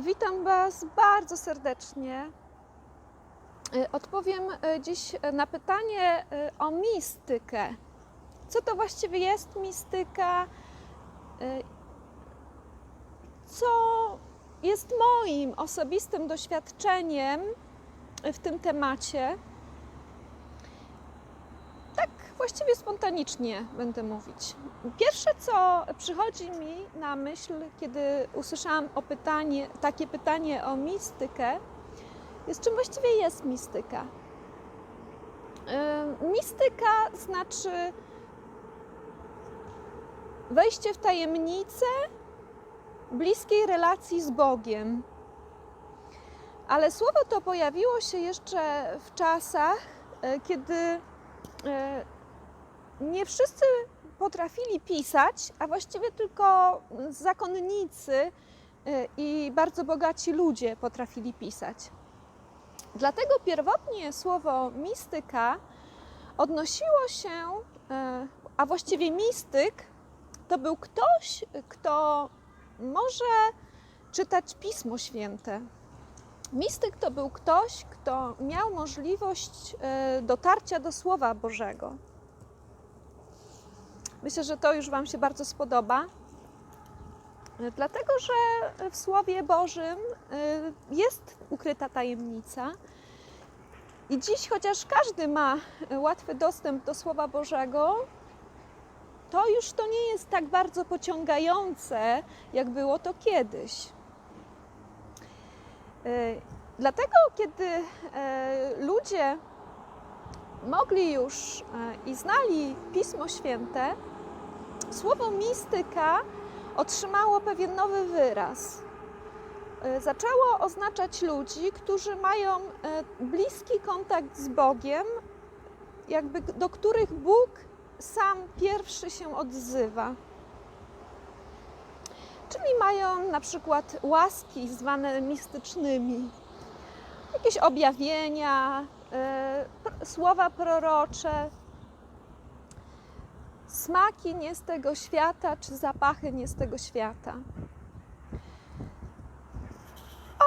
Witam Was bardzo serdecznie. E, Odpowiem e, dziś na pytanie e, o mistykę. Co to właściwie jest mistyka? E, Co jest moim osobistym doświadczeniem w tym temacie? Właściwie spontanicznie będę mówić. Pierwsze, co przychodzi mi na myśl, kiedy usłyszałam o pytanie, takie pytanie o mistykę, jest czym właściwie jest mistyka. Mistyka znaczy wejście w tajemnicę bliskiej relacji z Bogiem. Ale słowo to pojawiło się jeszcze w czasach, e, kiedy e, nie wszyscy potrafili pisać, a właściwie tylko zakonnicy y, i bardzo bogaci ludzie potrafili pisać. Dlatego pierwotnie słowo mistyka odnosiło się, y, a właściwie mistyk to był ktoś, kto może czytać Pismo Święte. Mistyk to był ktoś, kto miał możliwość y, dotarcia do Słowa Bożego. Myślę, że to już Wam się bardzo spodoba. Dlatego, że w Słowie Bożym y, jest ukryta tajemnica. I dziś, chociaż każdy ma łatwy dostęp do Słowa Bożego, to już to nie jest tak bardzo pociągające, jak było to kiedyś. Dlatego, kiedy ludzie mogli już i znali Pismo Święte, słowo mistyka otrzymało pewien nowy wyraz. Y, Zaczęło oznaczać ludzi, którzy mają y, bliski kontakt z Bogiem, jakby do których Bóg sam pierwszy się odzywa. Czyli mają na przykład łaski zwane mistycznymi, jakieś objawienia, y, słowa prorocze, smaki nie z tego świata, czy zapachy nie z tego świata.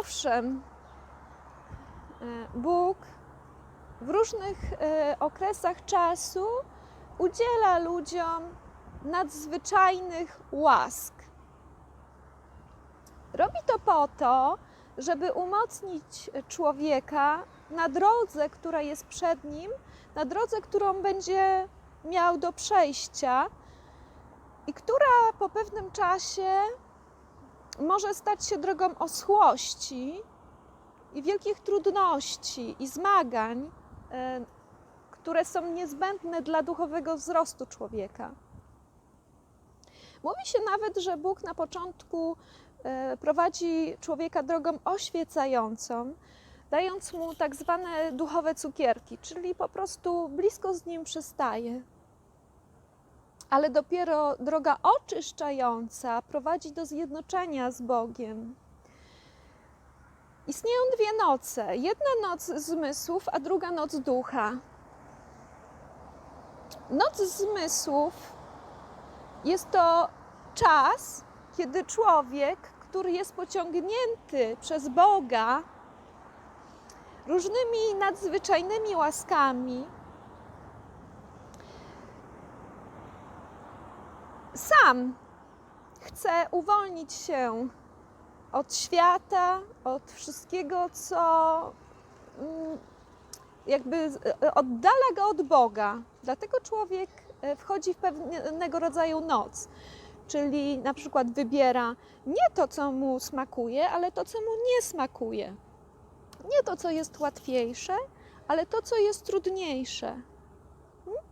Owszem, y, Bóg w różnych y, okresach czasu udziela ludziom nadzwyczajnych łask. Robi to po to, żeby umocnić człowieka na drodze, która jest przed nim, na drodze, którą będzie miał do przejścia i która po pewnym czasie może stać się drogą oschłości i wielkich trudności i zmagań, e, które są niezbędne dla duchowego wzrostu człowieka. Mówi się nawet, że Bóg na początku e, prowadzi człowieka drogą oświecającą, dając mu tak zwane duchowe cukierki, czyli po prostu blisko z nim przystaje. Ale dopiero droga oczyszczająca prowadzi do zjednoczenia z Bogiem. Istnieją dwie noce. Jedna noc zmysłów, a druga noc ducha. Noc zmysłów jest to czas, kiedy człowiek, który jest pociągnięty przez Boga różnymi nadzwyczajnymi łaskami, sam chce uwolnić się od świata, od wszystkiego, co mm, jakby e, oddala go od Boga. Dlatego człowiek e, wchodzi w pewnego rodzaju noc, czyli na przykład wybiera nie to, co mu smakuje, ale to, co mu nie smakuje. Nie to, co jest łatwiejsze, ale to, co jest trudniejsze. Hmm?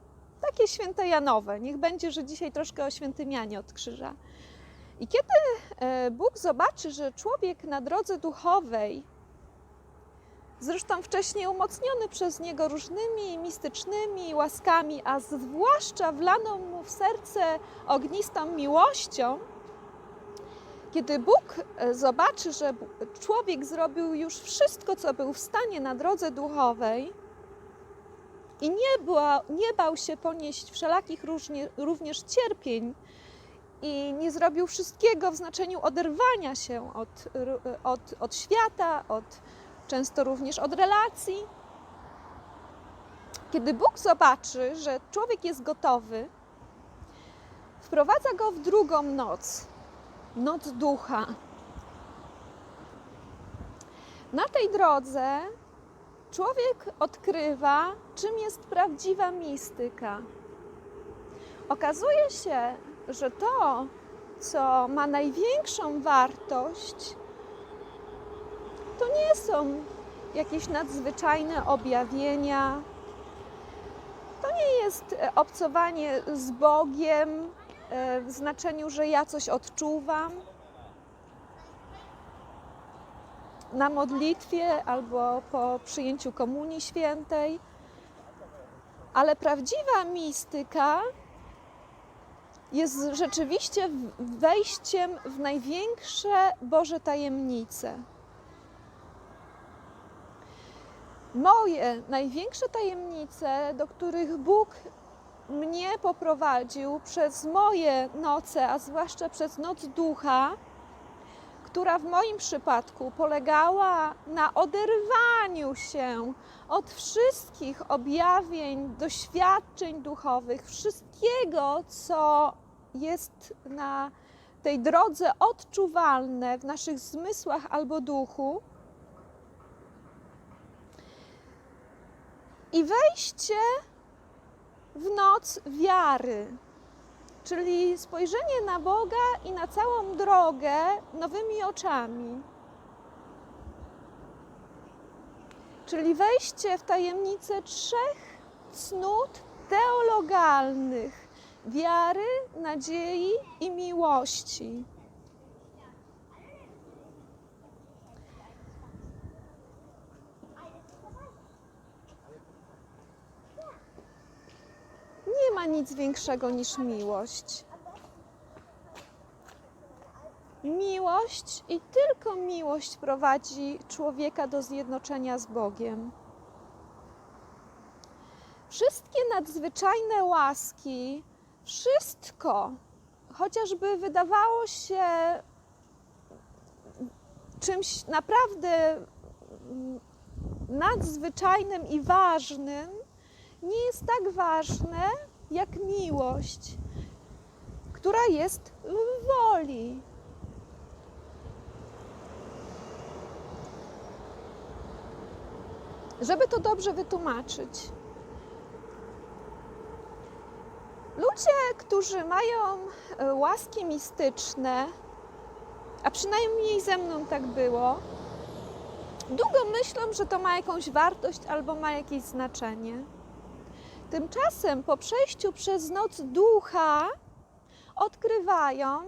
Takie święte Janowe. Niech będzie, że dzisiaj troszkę o świętym Janie od krzyża. I kiedy e, Bóg zobaczy, że człowiek na drodze duchowej, zresztą wcześniej umocniony przez Niego różnymi mistycznymi łaskami, a zwłaszcza wlaną mu w serce ognistą miłością, kiedy Bóg e, zobaczy, że człowiek zrobił już wszystko, co był w stanie na drodze duchowej i nie, była, nie bał się ponieść wszelakich różnie, również cierpień i nie zrobił wszystkiego w znaczeniu oderwania się od, od, od świata, od, często również od relacji. Kiedy Bóg zobaczy, że człowiek jest gotowy, wprowadza go w drugą noc, noc ducha. Na tej drodze człowiek odkrywa, czym jest prawdziwa mistyka. Okazuje się, że to, co ma największą wartość, to nie są jakieś nadzwyczajne objawienia, to nie jest e, obcowanie z Bogiem w znaczeniu, że ja coś odczuwam na modlitwie albo po przyjęciu Komunii Świętej. Ale prawdziwa mistyka jest rzeczywiście wejściem w największe Boże tajemnice. Moje największe tajemnice, do których Bóg mnie poprowadził przez moje noce, a zwłaszcza przez noc ducha, która w moim przypadku polegała na oderwaniu się od wszystkich objawień, doświadczeń duchowych, wszystkiego, co jest na tej drodze odczuwalne w naszych zmysłach albo duchu. I wejście w noc wiary, czyli spojrzenie na Boga i na całą drogę nowymi oczami. Czyli wejście w tajemnicę trzech cnót teologalnych wiary, nadziei i miłości. Nie ma nic większego niż miłość. Miłość i tylko miłość prowadzi człowieka do zjednoczenia z Bogiem. Wszystkie nadzwyczajne łaski, wszystko, chociażby wydawało się czymś naprawdę nadzwyczajnym i ważnym, nie jest tak ważne jak miłość, która jest w woli. Żeby to dobrze wytłumaczyć, ludzie, którzy mają e, łaski mistyczne, a przynajmniej ze mną tak było, długo myślą, że to ma jakąś wartość albo ma jakieś znaczenie. Tymczasem po przejściu przez noc ducha odkrywają,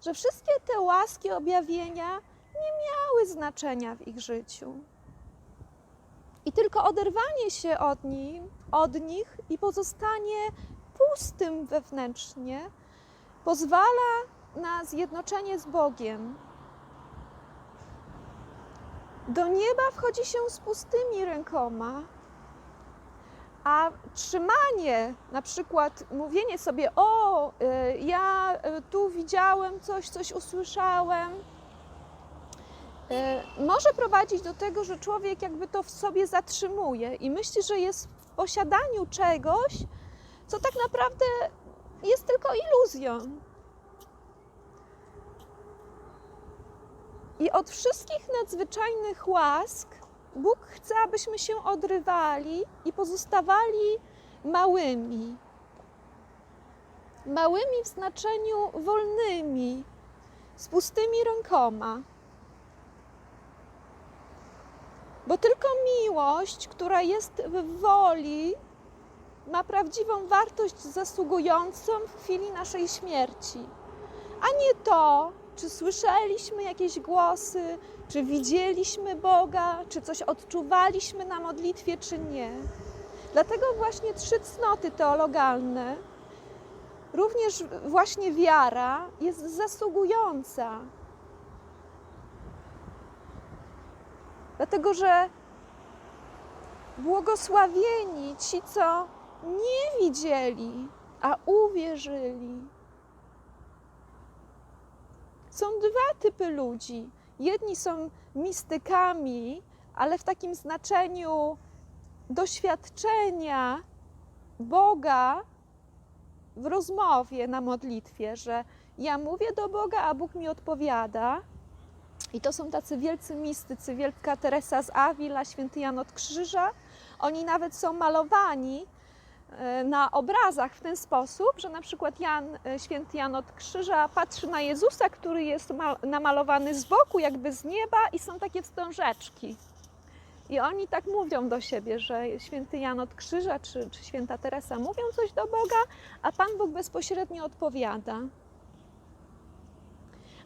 że wszystkie te łaski, objawienia nie miały znaczenia w ich życiu. I tylko oderwanie się od, od nich i pozostanie pustym wewnętrznie pozwala na zjednoczenie z Bogiem. Do nieba wchodzi się z pustymi rękoma, a trzymanie, na przykład mówienie sobie, o, y, ja y, tu widziałem coś, coś usłyszałem, y, może prowadzić do tego, że człowiek jakby to w sobie zatrzymuje i myśli, że jest w posiadaniu czegoś, co tak naprawdę jest tylko iluzją. I od wszystkich nadzwyczajnych łask Bóg chce, abyśmy się odrywali i pozostawali małymi. Małymi w znaczeniu wolnymi, z pustymi rękoma. Bo tylko miłość, która jest w woli, ma prawdziwą wartość zasługującą w chwili naszej śmierci, a nie to, czy słyszeliśmy jakieś głosy, czy widzieliśmy Boga, czy coś odczuwaliśmy na modlitwie, czy nie. Dlatego właśnie trzy cnoty teologalne, również właśnie wiara, jest zasługująca. Dlatego, że błogosławieni ci, co nie widzieli, a uwierzyli. Są dwa typy ludzi. Jedni są mistykami, ale w takim znaczeniu doświadczenia Boga w rozmowie na modlitwie, że ja mówię do Boga, a Bóg mi odpowiada. I to są tacy wielcy mistycy, wielka Teresa z Avila, święty Jan od Krzyża. Oni nawet są malowani na obrazach w ten sposób, że na przykład Jan, e, święty Jan od Krzyża patrzy na Jezusa, który jest ma- namalowany z boku, jakby z nieba i są takie wstążeczki. I oni tak mówią do siebie, że święty Jan od Krzyża czy, czy święta Teresa mówią coś do Boga, a Pan Bóg bezpośrednio odpowiada.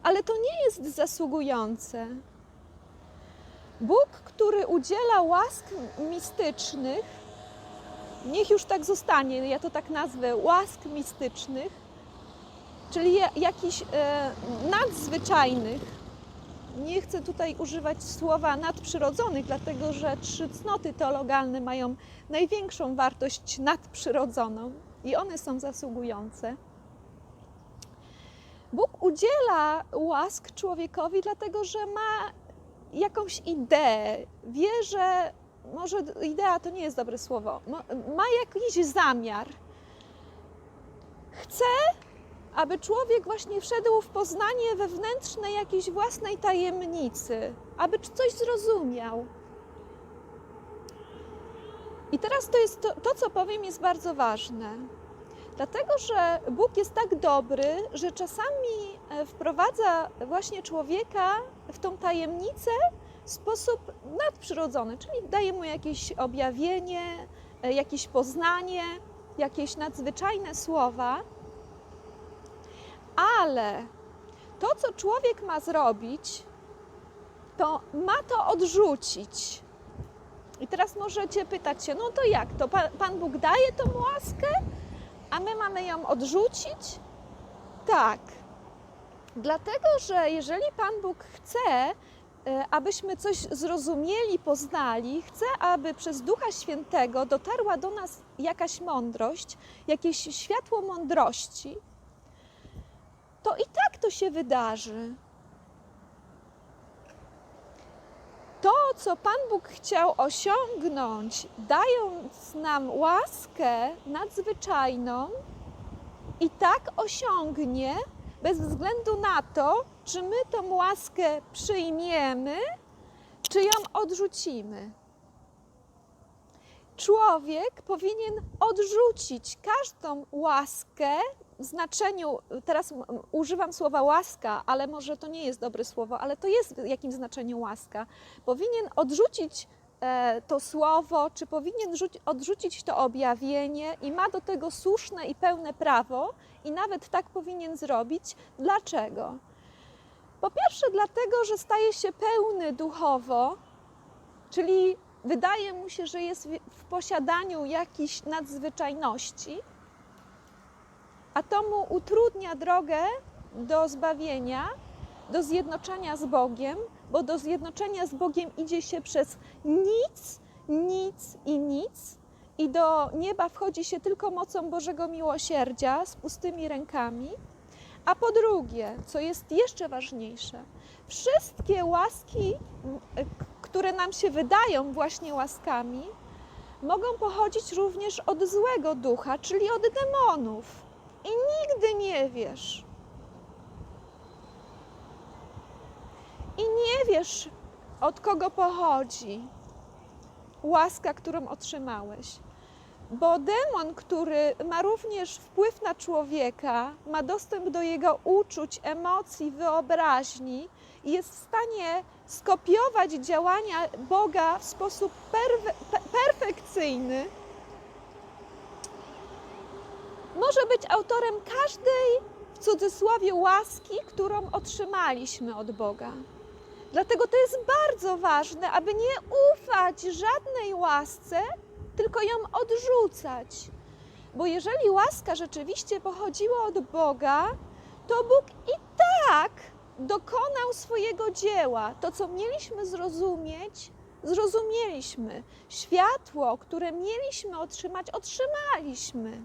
Ale to nie jest zasługujące. Bóg, który udziela łask mistycznych, niech już tak zostanie, ja to tak nazwę, łask mistycznych, czyli ja- jakichś e, nadzwyczajnych, nie chcę tutaj używać słowa nadprzyrodzonych, dlatego że trzy cnoty teologalne mają największą wartość nadprzyrodzoną i one są zasługujące. Bóg udziela łask człowiekowi, dlatego że ma jakąś ideę, wie, że może idea to nie jest dobre słowo, ma, jakiś zamiar. Chce, aby człowiek właśnie wszedł w poznanie wewnętrzne jakiejś własnej tajemnicy, aby coś zrozumiał. I teraz to jest to, to, co powiem, jest bardzo ważne. Dlatego, że Bóg jest tak dobry, że czasami e, wprowadza właśnie człowieka w tą tajemnicę sposób nadprzyrodzony, czyli daje mu jakieś objawienie, e, jakieś poznanie, jakieś nadzwyczajne słowa. Ale to, co człowiek ma zrobić, to ma to odrzucić. I teraz możecie pytać się, no to jak? To Pan, Bóg daje tą łaskę, a my mamy ją odrzucić? Tak. Dlatego, że jeżeli Pan Bóg chce, abyśmy coś zrozumieli, poznali, chce, aby przez Ducha Świętego dotarła do nas jakaś mądrość, jakieś światło mądrości, to i tak to się wydarzy. To, co Pan Bóg chciał osiągnąć, dając nam łaskę nadzwyczajną, i tak osiągnie, bez względu na to, czy my tą łaskę przyjmiemy, czy ją odrzucimy. Człowiek powinien odrzucić każdą łaskę w znaczeniu, teraz używam słowa łaska, ale może to nie jest dobre słowo, ale to jest w jakim znaczeniu łaska. Powinien odrzucić e, to słowo, czy powinien rzuci- odrzucić to objawienie i ma do tego słuszne i pełne prawo i nawet tak powinien zrobić. Dlaczego? Po pierwsze, dlatego, że staje się pełny duchowo, czyli wydaje mu się, że jest w- posiadaniu jakichś nadzwyczajności, a to mu utrudnia drogę do zbawienia, do zjednoczenia z Bogiem, bo do zjednoczenia z Bogiem idzie się przez nic, nic i nic, i do nieba wchodzi się tylko mocą Bożego miłosierdzia z pustymi rękami. A po drugie, co jest jeszcze ważniejsze, wszystkie łaski, k- które nam się wydają właśnie łaskami, mogą pochodzić również od złego ducha, czyli od demonów. I nigdy nie wiesz. I nie wiesz, od kogo pochodzi łaska, którą otrzymałeś. Bo demon, który ma również wpływ na człowieka, ma dostęp do jego uczuć, emocji, wyobraźni i jest w stanie skopiować działania Boga w sposób perfekcyjny, może być autorem każdej w cudzysłowie łaski, którą otrzymaliśmy od Boga. Dlatego to jest bardzo ważne, aby nie ufać żadnej łasce, tylko ją odrzucać. Bo jeżeli łaska rzeczywiście pochodziła od Boga, to Bóg i tak dokonał swojego dzieła. To, co mieliśmy zrozumieć, zrozumieliśmy. Światło, które mieliśmy otrzymać, otrzymaliśmy.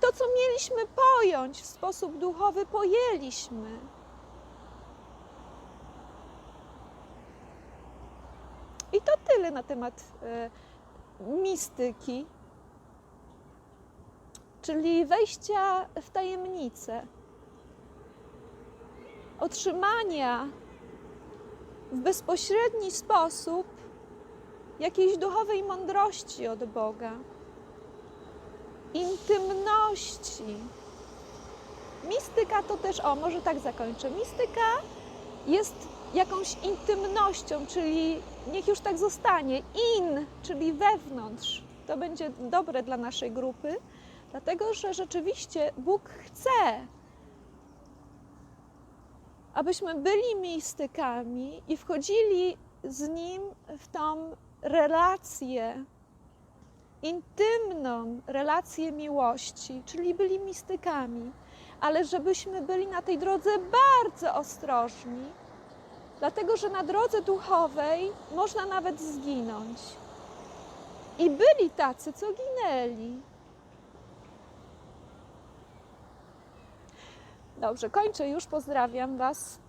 to, co mieliśmy pojąć w sposób duchowy, pojęliśmy. I to tyle na temat e, mistyki, czyli wejścia w tajemnicę, otrzymania w bezpośredni sposób jakiejś duchowej mądrości od Boga, intymności. Mistyka to też, o, może tak zakończę. Mistyka jest jakąś intymnością, czyli niech już tak zostanie. In, czyli wewnątrz. To będzie dobre dla naszej grupy, dlatego że rzeczywiście Bóg chce, abyśmy byli mistykami i wchodzili z Nim w tą relację, intymną relację miłości, czyli byli mistykami, ale żebyśmy byli na tej drodze bardzo ostrożni, dlatego że na drodze duchowej można nawet zginąć. I byli tacy, co ginęli. Dobrze, kończę już. Pozdrawiam Was.